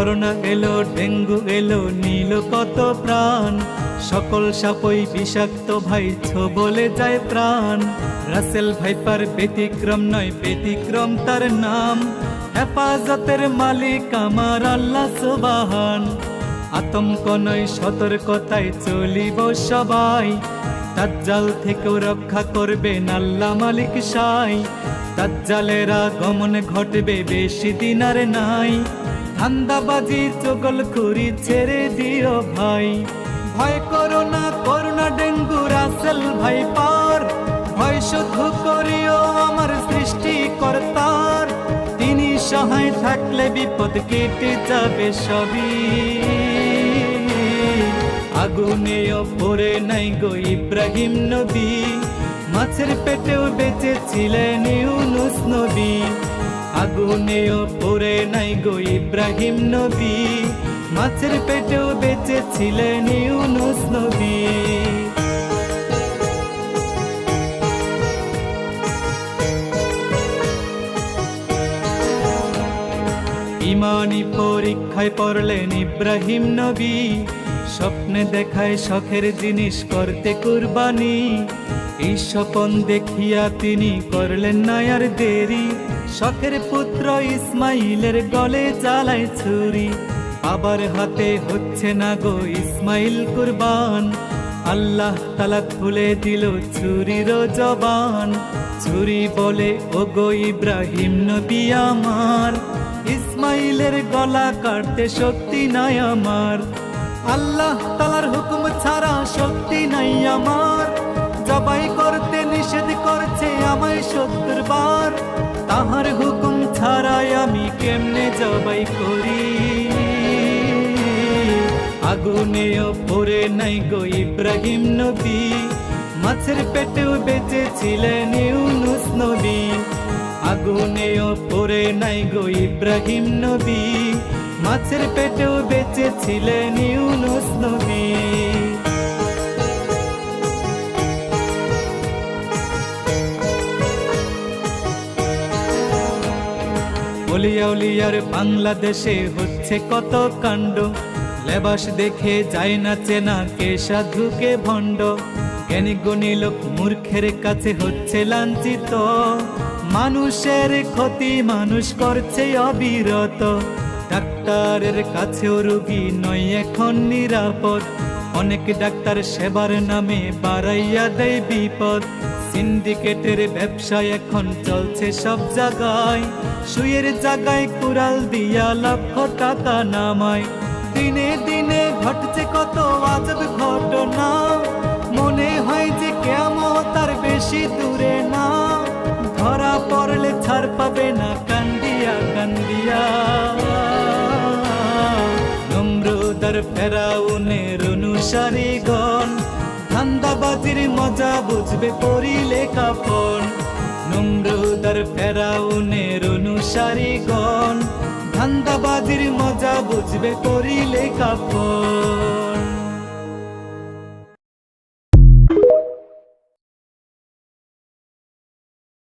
Corona এলো, dengue এলো, নীল কত প্রাণ। সকল সাপই বিষাক্ত ভাই বলে যায় প্রাণ। রাসেল ভাইপার ব্যতিক্রম নয়, ব্যতিক্রম তার নাম। হেফাজতের মালিক আমার আল্লাহ সুবাহান। আতঙ্ক নয়, সতর্কতায় চলিব সবাই। দাজ্জাল থেকেও রক্ষা করবে নাল্লা মালিক সাই। দাজ্জালেরা গমন ঘটবে বেশি দিন আর নাই। ধান্দাবাজি চগল খুরি ছেড়ে দিও ভাই। ভয় করো না করোনা ডেঙ্গু রাসেল ভাই পার ভয় শুধু করিও আমার সৃষ্টি সহায় থাকলে বিপদ কেটে যাবে সবই। আগুনেও পড়ে নাই গো ইব্রাহিম নবী। মাছের পেটেও বেঁচেছিলেন ইউনুস নবী। আগুনেও পড়ে নাই গো ইব্রাহিম নবী। মাছের পেটেও বেঁচেছিলেন ইউনুস নবী। ইমানি পরীক্ষায় পড়লেন ইব্রাহিম নবী, স্বপ্নে দেখায় শখের জিনিস করতে কুরবানি। এই স্বপন দেখিয়া তিনি করলেন না আর দেরি, শখের পুত্র ইসমাইলের গলে জ্বালায় ছুরি। আবার হাতে হচ্ছে না গো ইসমাইল কুরবান, আল্লাহ তালা খুলে দিল ছুরির জবান। ছুরি বলে ও গো ইব্রাহিম নবী আমার ইসমাইলের গলা কাটতে শক্তি নাই আমার। আল্লাহ তালার হুকুম ছাড়া শক্তি নাই আমার। জবাই করতে নিষেধ করছে আমায় সত্তর বার। তাহার হুকুম ছাড়াই আমি কেমনে জবাই করি? আগুনেও পড়ে নাই গো ইব্রাহিম নবী। মাছের পেটেও বেঁচেছিলেন ইউনুস নবী। আগুনেও পড়ে নাই গো ইব্রাহিম নবী। মাছের পেটেও বেঁচেছিলেন ইউনুস নবী। অলিয়াউলিয়ার বাংলাদেশে হচ্ছে কত কাণ্ড। লেবাস দেখে যায় না চেনা কে সাধু কে ভণ্ড। জ্ঞানী গুণী লোক মূর্খের কাছে হচ্ছে লাঞ্ছিত। মানুষের ক্ষতি মানুষ করছে অবিরত। ডাক্তারের কাছেও রুগী নয় এখন নিরাপদ। অনেক ডাক্তার সেবার নামে বাড়াইয়া দেয় বিপদ। সিন্ডিকেটের ব্যবসা এখন চলছে সব জায়গায়। সুয়ের জায়গায় কুড়াল দিয়া লক্ষ টাকা নামায়। দিনে দিনে ঘটছে কত আজব ঘটনা। মনে হয় যে কেমন তার বেশি দূরে। পাবে না কান্দিয়া কান্দিয়া। নমরুদার ফেরাউনের অনুসারী গণ, ধান্দাবাজির মজা বুঝবে পড়িলে কাপন। নমরুদার ফেরাউনের অনুসারী গণ, ধান্দাবাজির মজা বুঝবে করিলে কাপড়